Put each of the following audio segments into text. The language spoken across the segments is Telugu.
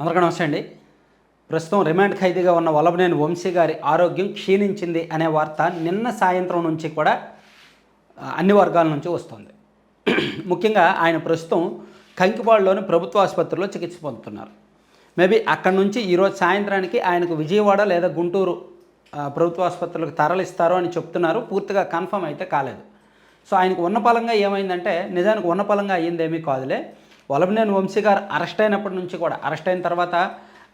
అందరికీ నమస్తే అండి. ప్రస్తుతం రిమాండ్ ఖైదీగా ఉన్న వల్లభనేని వంశీ గారి ఆరోగ్యం క్షీణించింది అనే వార్త నిన్న సాయంత్రం నుంచి కూడా అన్ని వర్గాల నుంచి వస్తుంది. ముఖ్యంగా ఆయన ప్రస్తుతం కంకిపాడులోని ప్రభుత్వ ఆసుపత్రిలో చికిత్స పొందుతున్నారు. మేబీ అక్కడ నుంచి ఈరోజు సాయంత్రానికి ఆయనకు విజయవాడ లేదా గుంటూరు ప్రభుత్వ ఆసుపత్రులకు తరలిస్తారు అని చెప్తున్నారు. పూర్తిగా కన్ఫర్మ్ అయితే కాలేదు. సో ఆయనకు ఉన్నపలంగా ఏమైందంటే నిజానికి ఉన్నపలంగా అయ్యిందేమీ కాదులే. వలభనేని వంశీ గారు అరెస్ట్ అయినప్పటి నుంచి కూడా అరెస్ట్ అయిన తర్వాత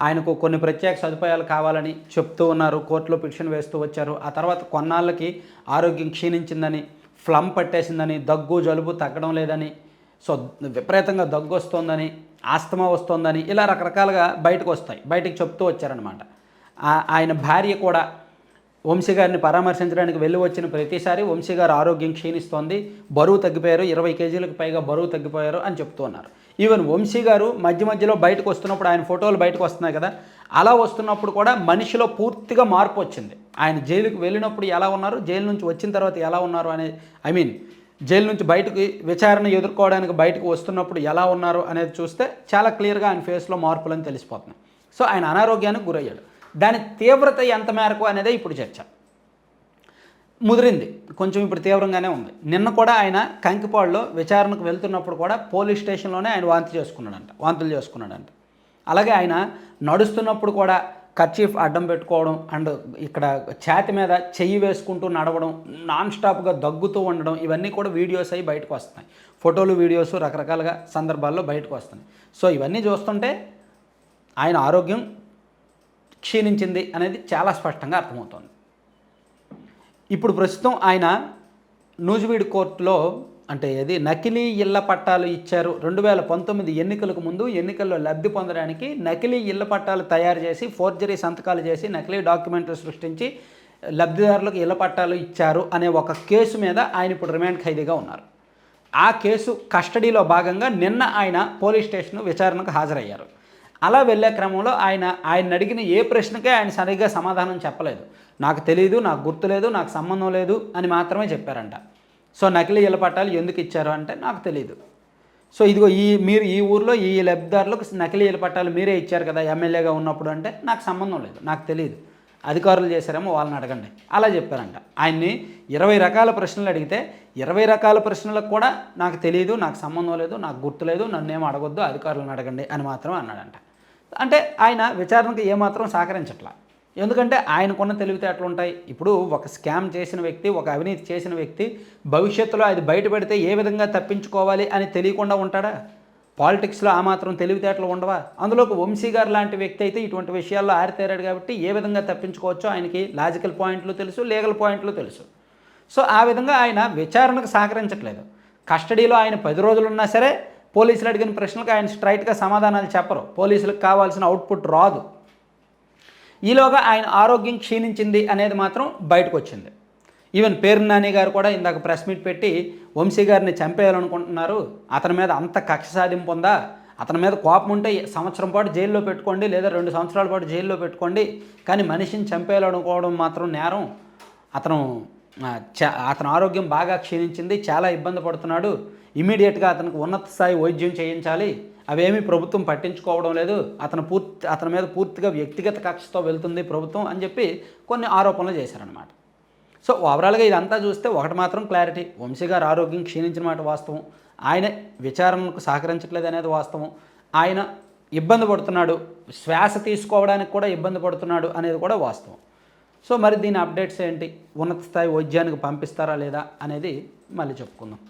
ఆయనకు కొన్ని ప్రత్యేక సదుపాయాలు కావాలని చెప్తూ ఉన్నారు. కోర్టులో పిటిషన్ వేస్తూ వచ్చారు. ఆ తర్వాత కొన్నాళ్ళకి ఆరోగ్యం క్షీణించిందని ఫ్లమ్ పట్టేసిందని దగ్గు జలుబు తగ్గడం లేదని సో విపరీతంగా దగ్గు వస్తోందని ఆస్తమా వస్తోందని ఇలా రకరకాలుగా బయటకు వస్తాయి. బయటకు చెప్తూ వచ్చారనమాట ఆయన భార్య కూడా వంశీ గారిని పరామర్శించడానికి వెళ్ళి వచ్చిన ప్రతిసారి వంశీ గారు ఆరోగ్యం క్షీణిస్తోంది. బరువు తగ్గిపోయారు. ఇరవై కేజీలకు పైగా బరువు తగ్గిపోయారు అని చెప్తున్నారు. ఈవెన్ వంశీ గారు మధ్య మధ్యలో బయటకు వస్తున్నప్పుడు ఆయన ఫోటోలు బయటకు వస్తున్నాయి కదా అలా వస్తున్నప్పుడు కూడా మనిషిలో పూర్తిగా మార్పు వచ్చింది. ఆయన జైలుకి వెళ్ళినప్పుడు ఎలా ఉన్నారు జైలు నుంచి వచ్చిన తర్వాత ఎలా ఉన్నారు అనే ఐ మీన్ జైలు నుంచి బయటకు విచారణ ఎదుర్కోవడానికి బయటకు వస్తున్నప్పుడు ఎలా ఉన్నారు అనేది చూస్తే చాలా క్లియర్గా ఆయన ఫేస్లో మార్పులని తెలిసిపోతున్నాయి. సో ఆయన అనారోగ్యానికి గురయ్యాడు. దాని తీవ్రత ఎంత మేరకు అనేదే ఇప్పుడు చర్చ. ముదిరింది. కొంచెం ఇప్పుడు తీవ్రంగానే ఉంది. నిన్న కూడా ఆయన కంకిపాడులో విచారణకు వెళ్తున్నప్పుడు కూడా పోలీస్ స్టేషన్లోనే ఆయన వాంతి చేసుకున్నాడంట వాంతులు చేసుకున్నాడంట. అలాగే ఆయన నడుస్తున్నప్పుడు కూడా కర్చీఫ్ అడ్డం పెట్టుకోవడం అండ్ ఇక్కడ ఛాతి మీద చెయ్యి వేసుకుంటూ నడవడం నాన్ స్టాప్గా దగ్గుతూ ఉండడం ఇవన్నీ కూడా వీడియోస్ అయి బయటకు వస్తున్నాయి. ఫోటోలు వీడియోస్ రకరకాలుగా సందర్భాల్లో బయటకు వస్తున్నాయి. సో ఇవన్నీ చూస్తుంటే ఆయన ఆరోగ్యం క్షీణించింది అనేది చాలా స్పష్టంగా అర్థమవుతోంది. ఇప్పుడు ప్రస్తుతం ఆయన నూజివీడు కోర్టులో అంటే ఇది నకిలీ ఇళ్ళ పట్టాలు ఇచ్చారు. రెండు వేల పంతొమ్మిది ఎన్నికలకు ముందు ఎన్నికల్లో లబ్ధి పొందడానికి నకిలీ ఇళ్ళ పట్టాలు తయారు చేసి ఫోర్జరీ సంతకాలు చేసి నకిలీ డాక్యుమెంట్లు సృష్టించి లబ్ధిదారులకు ఇళ్ళ పట్టాలు ఇచ్చారు అనే ఒక కేసు మీద ఆయన ఇప్పుడు రిమాండ్ ఖైదీగా ఉన్నారు. ఆ కేసు కస్టడీలో భాగంగా నిన్న ఆయన పోలీస్ స్టేషన్ విచారణకు హాజరయ్యారు. అలా వెళ్ళే క్రమంలో ఆయన ఆయన అడిగిన ఏ ప్రశ్నకే ఆయన సరిగ్గా సమాధానం చెప్పలేదు. నాకు తెలియదు నాకు గుర్తులేదు నాకు సంబంధం లేదు అని మాత్రమే చెప్పారంట. సో నకిలీ ఇళ్ళ పట్టాలు ఎందుకు ఇచ్చారు అంటే నాకు తెలియదు సో ఇదిగో ఈ మీరు ఈ ఊర్లో ఈ లబ్ధిదారులకు నకిలీ ఇళ్ళ పట్టాలు మీరే ఇచ్చారు కదా ఎమ్మెల్యేగా ఉన్నప్పుడు అంటే నాకు సంబంధం లేదు నాకు తెలియదు అధికారులు చేశారేమో వాళ్ళని అడగండి. అలా చెప్పారంట. ఆయన్ని ఇరవై రకాల ప్రశ్నలు అడిగితే ఇరవై రకాల ప్రశ్నలకు కూడా నాకు తెలియదు నాకు సంబంధం లేదు నాకు గుర్తులేదు నన్నేం అడగొద్దు అధికారులను అడగండి అని మాత్రమే అన్నాడంట. అంటే ఆయన విచారణకు ఏమాత్రం సహకరించట్లా. ఎందుకంటే ఆయనకున్న తెలివితేటలు ఉంటాయి. ఇప్పుడు ఒక స్కామ్ చేసిన వ్యక్తి ఒక అవినీతి చేసిన వ్యక్తి భవిష్యత్తులో అది బయటపెడితే ఏ విధంగా తప్పించుకోవాలి అని తెలియకుండా ఉంటాడా? పాలిటిక్స్లో ఆ మాత్రం తెలివితేటలు ఉండవా? అందులోకి వంశీ గారు లాంటి వ్యక్తి అయితే ఇటువంటి విషయాల్లో ఆరితేరాడు కాబట్టి ఏ విధంగా తప్పించుకోవచ్చో ఆయనకి లాజికల్ పాయింట్లు తెలుసు లీగల్ పాయింట్లు తెలుసు. సో ఆ విధంగా ఆయన విచారణకు సహకరించట్లేదు. కస్టడీలో ఆయన పది రోజులు ఉన్నా సరే పోలీసులు అడిగిన ప్రశ్నలకు ఆయన స్ట్రైట్గా సమాధానాలు చెప్పరు. పోలీసులకు కావాల్సిన అవుట్పుట్ రాదు. ఈలోగా ఆయన ఆరోగ్యం క్షీణించింది అనేది మాత్రం బయటకు వచ్చింది ఈవెన్ పేరు నాని గారు కూడా ఇందాక ప్రెస్ మీట్ పెట్టి వంశీ గారిని చంపేయాలనుకుంటున్నారు. అతని మీద అంత కక్ష సాధింపు ఉందా? అతని మీద కోపం ఉంటే సంవత్సరం పాటు జైల్లో పెట్టుకోండి లేదా రెండు సంవత్సరాల పాటు జైల్లో పెట్టుకోండి. కానీ మనిషిని చంపేయాలనుకోవడం మాత్రం నేరం. అతను అతని ఆరోగ్యం బాగా క్షీణించింది చాలా ఇబ్బంది పడుతున్నాడు. ఇమీడియట్గా అతనికి ఉన్నత స్థాయి వైద్యం చేయించాలి. అవేమీ ప్రభుత్వం పట్టించుకోవడం లేదు. అతను పూర్తి అతని మీద పూర్తిగా వ్యక్తిగత కక్షతో వెళ్తుంది ప్రభుత్వం అని చెప్పి కొన్ని ఆరోపణలు చేశారనమాట సో ఓవరాల్గా ఇదంతా చూస్తే ఒకటి మాత్రం క్లారిటీ వంశీ గారు ఆరోగ్యం క్షీణించిన మాట వాస్తవం. ఆయన విచారణకు సహకరించట్లేదు అనేది వాస్తవం. ఆయన ఇబ్బంది పడుతున్నాడు. శ్వాస తీసుకోవడానికి కూడా ఇబ్బంది పడుతున్నాడు అనేది కూడా వాస్తవం. సో మరి దీని అప్డేట్స్ ఏంటి? ఉన్నత స్థాయి వైద్యానికి పంపిస్తారా లేదా అనేది మళ్ళీ చెప్పుకుందాం.